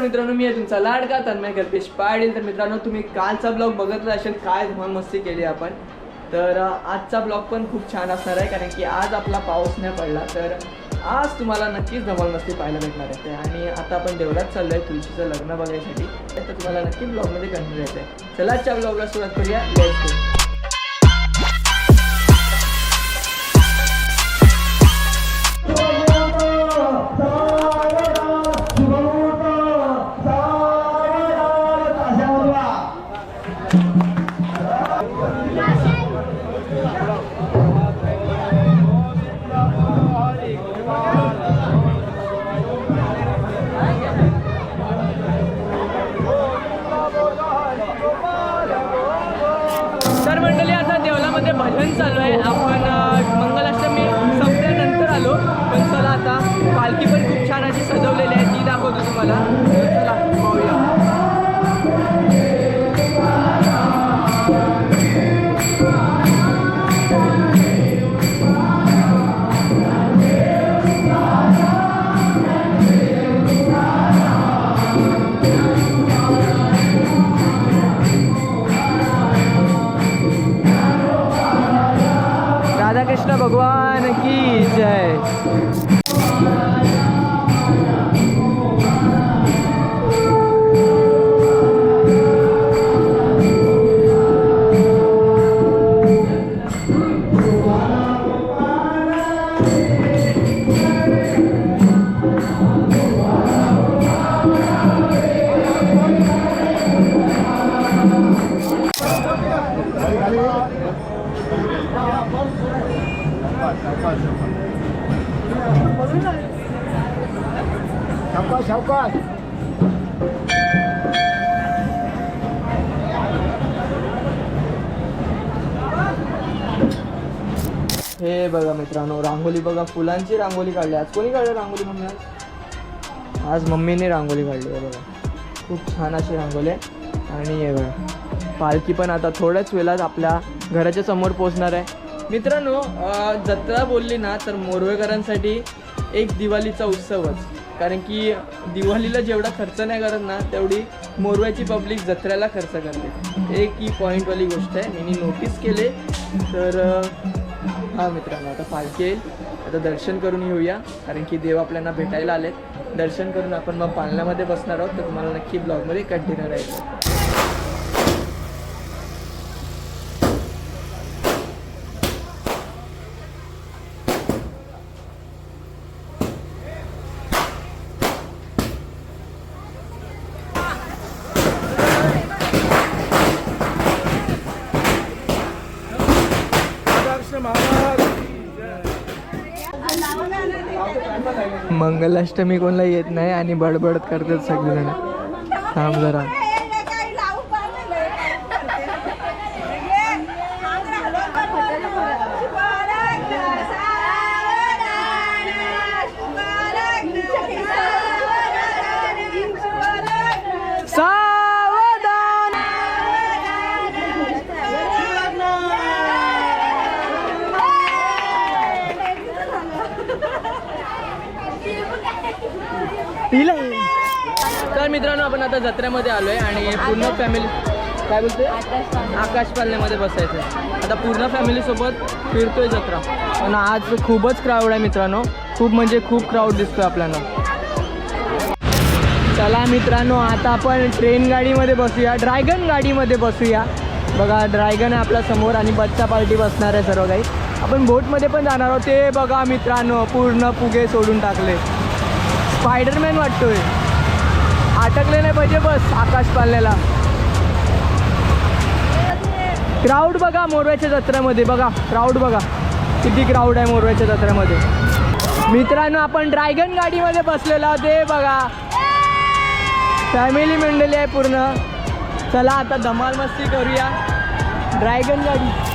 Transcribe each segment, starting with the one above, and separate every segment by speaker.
Speaker 1: मित्रांनो मी आहे तुमचा लाडका तन्मय कल्पेश पाटील. तर मित्रांनो तुम्ही कालचा ब्लॉग बघतला असेल काय धमाल मस्ती केली आपण. तर आजचा ब्लॉग पण खूप छान असणार आहे कारण की आज आपला पाऊस नाही पडला. तर आज तुम्हाला नक्कीच धमाल मस्ती पाहायला भेटणार आहे. आणि आता आपण देवळात चाललो आहे तुळशीचं लग्न बघायसाठी. तर तुम्हाला नक्की ब्लॉगमध्ये कंटिन्यू यायचं आहे चला आजच्या ब्लॉगला सुरुवात करूया. કૃષ્ણ ભગવાન કી જય Valeu!
Speaker 2: सावकाश सावकाश
Speaker 1: हे बघा मित्रांनो रांगोली बघा. फुलांची रांगोली काढली. आज कोणी काढली रांगोली मम्मी आज? आज मम्मीने रांगोली काढली आहे बघा. खूप छान अशी रांगोली आहे. आणि हे बघा. पालखी पण आता थोड्याच वेळात आपल्या घराच्या समोर पोहोचणार आहे. मित्रांनो जत्रा बोलली ना तर मोरवेकरांसाठी एक दिवाळीचा उत्सवच कारण की दिवाळीला जेवढा खर्च नाही करत ना तेवढी मोरव्याची पब्लिक जत्रेला खर्च करते. एक ही पॉईंटवाली गोष्ट आहे. मी नोटीस केले. तर हां हा मित्रांनो आता पालखी येईल. आता दर्शन करून येऊया. कारण की देव आपल्याला भेटायला आलेत. दर्शन करून आपण मग पालण्यामध्ये बसणार आहोत. तर तुम्हाला नक्की ब्लॉगमध्ये कंटिन्यू राहायचं मंगलाष्टमी कोणाला येत नाही आणि बडबडत करतात सगळेजण. थांब जरा. तर मित्रांनो आपण आता जत्रेमध्ये आलोय आणि पूर्ण फॅमिली काय बोलते आकाश पालण्यामध्ये बसायचं आता पूर्ण फॅमिली सोबत फिरतोय जत्रा. पण आज खूपच क्राऊड आहे मित्रांनो. खूप म्हणजे खूप क्राऊड दिसतोय आपल्याला. चला मित्रांनो आता आपण ट्रेन गाडीमध्ये बसूया. ड्रॅगन गाडीमध्ये बसूया. बघा ड्रॅगन आहे आपल्यासमोर आणि बच्चा पार्टी बसणार आहे सर्व काही. आपण बोटमध्ये पण जाणार आहोत. ते बघा मित्रांनो पूर्ण फुगे सोडून टाकले. स्पायडरमॅन वाटतोय. अटकले नाही पाहिजे बस आकाश पाल्याला क्राऊड बघा मोरव्याच्या जत्रेमध्ये बघा क्राऊड बघा. किती क्राऊड आहे मोरव्याच्या जत्रेमध्ये. मित्रांनो आपण ड्रॅगन गाडीमध्ये बसलेलो आहोत ते बघा. फॅमिली मंडळी आहे पूर्ण. चला आता धमाल मस्ती करूया. ड्रॅगन गाडी.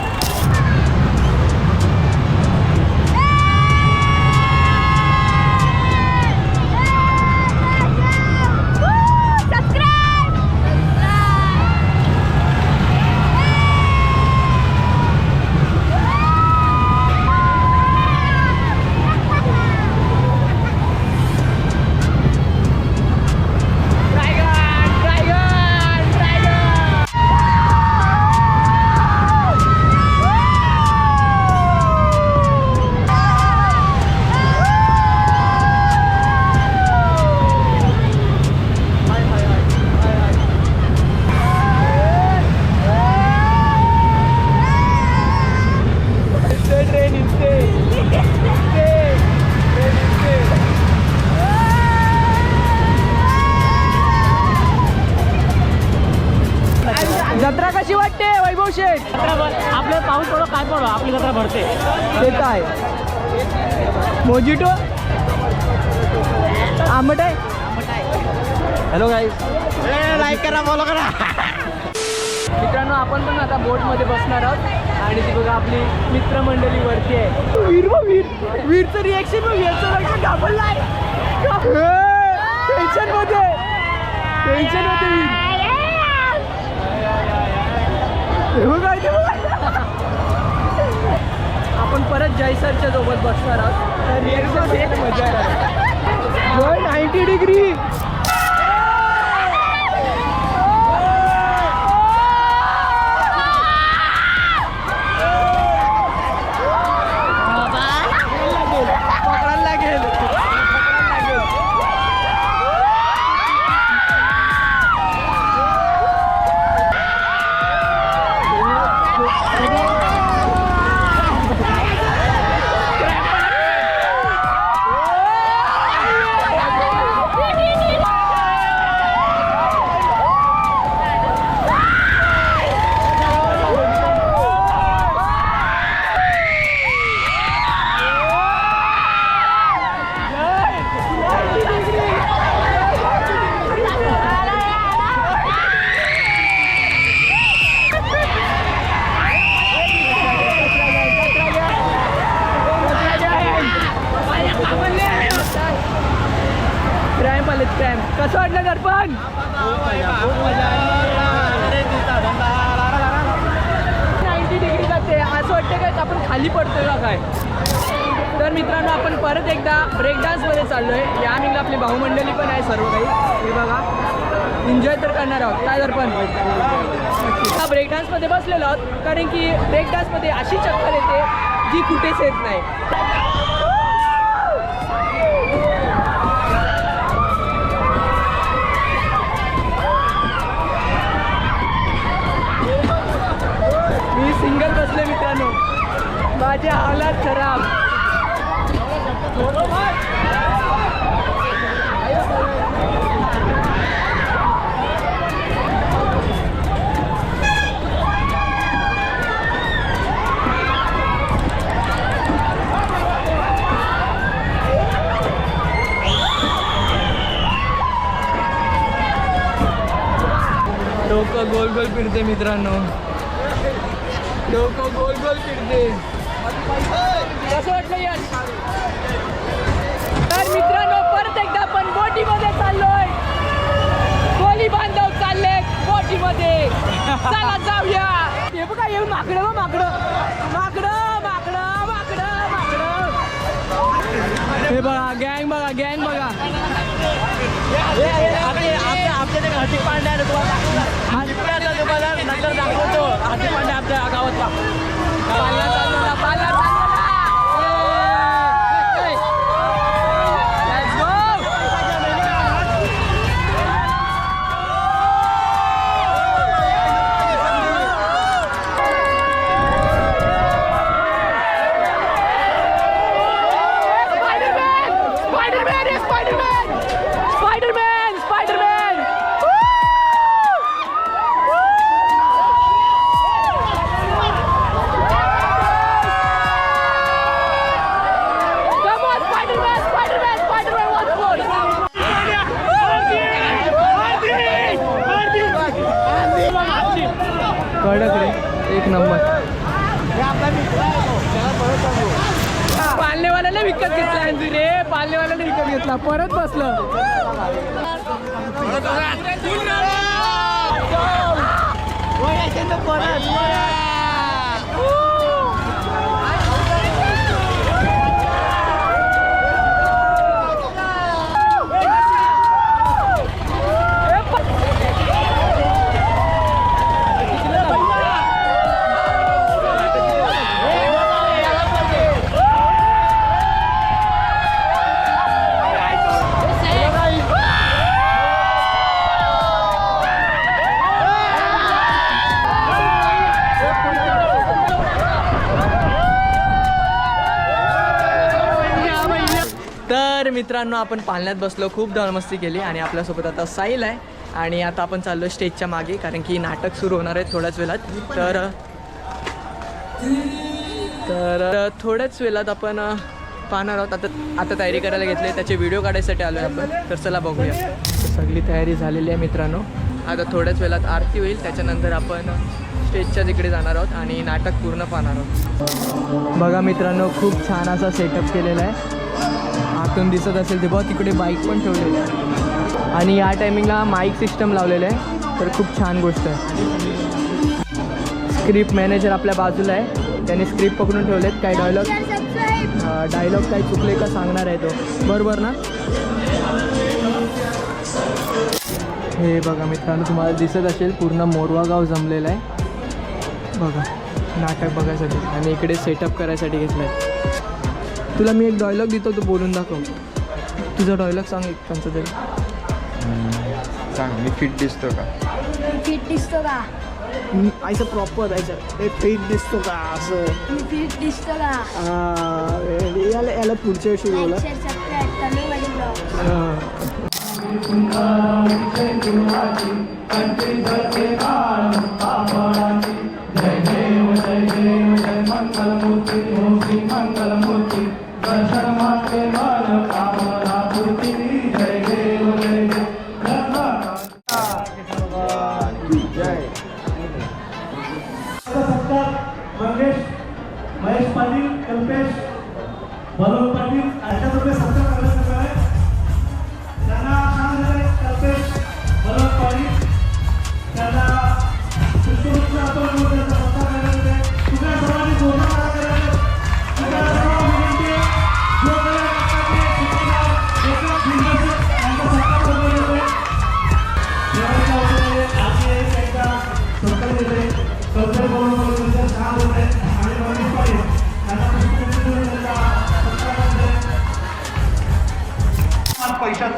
Speaker 1: जत्रा कशी वाटते वैभव शेठ?
Speaker 2: आपले पाऊस पडो काय पडो आपली जत्रा भरते.
Speaker 1: ते तर आहे. मोजिटो? आंबट आहे? हॅलो गाईज
Speaker 2: लाईक करा फॉलो करा.
Speaker 1: मित्रांनो आपण पण आता बोटमध्ये बसणार आहोत. आणि ती बघा आपली मित्रमंडळी वरती आहे. वीर वीर. वीरचं वीरचं लक्ष घाबरलाय टेन्शनमध्ये. टेन्शनमध्ये वीर हे बघा, हे बघा. आपण परत जयसरच्या सोबत बसणार आहोत. तर एक मजा आहे नाईन्टी डिग्री पडतोय का काय? तर मित्रांनो आपण परत एकदा ब्रेक डान्समध्ये चाललो आहे या मिळून आपली भाऊमंडळी पण आहे सर्व काही. हे बघा. एन्जॉय तर करणार आहोत. काय दर्पण हा ब्रेक डान्समध्ये बसलेलो आहोत. कारण की ब्रेक डान्समध्ये अशी चक्कर येते जी कुठेच येत नाही. मी सिंगल बसले मित्रांनो. माझ्या हालात खराब डोकं गोल गोल फिरते मित्रांनो. डोकं गोल गोल फिरते. कसं वाटलं यश तर मित्रांनो परत एकदा आपण बोटीमध्ये चाललोय. कोली बांधव चालले बोटीमध्ये. चला जाऊया. हे बघा येऊ माकडं बघ, माकडं. माकडं माकडं माकडं माकडं. हे बघा गँग बघा गँग बघा.
Speaker 2: आपल्या हार्दिक पांड्या आहे तुम्हाला? हार्दिक पांड्या तुम्हाला नंतर दाखवतो. हार्दिक पांड्या आपल्या गावातला.
Speaker 1: 来来来来来来来来 घेतला परत बसलं. मित्रांनो आपण पालण्यात बसलो. खूप धडमस्ती केली आणि आपल्यासोबत आता साईल आहे. आणि आता आपण चाललो स्टेजच्या मागे कारण की नाटक सुरू होणार आहे थोड्याच वेळात. तर तर थोड्याच वेळात आपण पाहणार आहोत. आता आता तयारी करायला घेतली आहे. त्याचे व्हिडिओ काढायसाठी आलो आहे आपण. तर चला बघूया. सगळी तयारी झालेली आहे मित्रांनो. आता थोड्याच वेळात आरती होईल. त्याच्यानंतर आपण स्टेजच्या तिकडे जाणार आहोत आणि नाटक पूर्ण पाहणार आहोत. बघा मित्रांनो खूप छान असा सेटअप केलेला आहे. आतून दिसत असेल ते बघा तिकडे बाईक पण ठेवलेली आहे. आणि या टायमिंगला माईक सिस्टम लावलेलं आहे. तर खूप छान गोष्ट आहे. स्क्रिप्ट मॅनेजर आपल्या बाजूला आहे. त्यांनी स्क्रिप्ट पकडून ठेवलेत. काही डायलॉग डायलॉग काही चुकले का सांगणार आहे तो. बरोबर ना? हे बघा मित्रांनो तुम्हाला दिसत असेल पूर्ण मोरवा गाव जमलेलं आहे. बघा नाटक बघायसाठी आणि इकडे सेटअप करायसाठी घेतलं आहे तुला मी एक डायलॉग देतो तू बोलून दाखव. तुझा डायलॉग सांग एक त्यांचा तरी
Speaker 3: सांग मी फिट दिसतो का?
Speaker 4: फिट दिसतो का?
Speaker 1: हम्म, असं प्रॉपर जायचं ते फिट दिसतो का असं?
Speaker 4: मी फिट दिसतो का?
Speaker 1: हा, याला याला पुढच्या वर्षी बोला.
Speaker 4: मध्ये ब्लॉग
Speaker 1: हा.
Speaker 5: मंगेश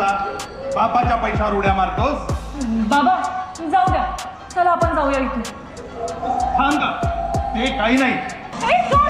Speaker 6: पैशाचा बापाच्या पैशावर उड्या मारतोस?
Speaker 7: बाबा जाऊ द्या. चला आपण जाऊया इथे
Speaker 6: थांब का ते काही नाही.
Speaker 7: ए सोड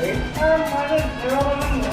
Speaker 5: મને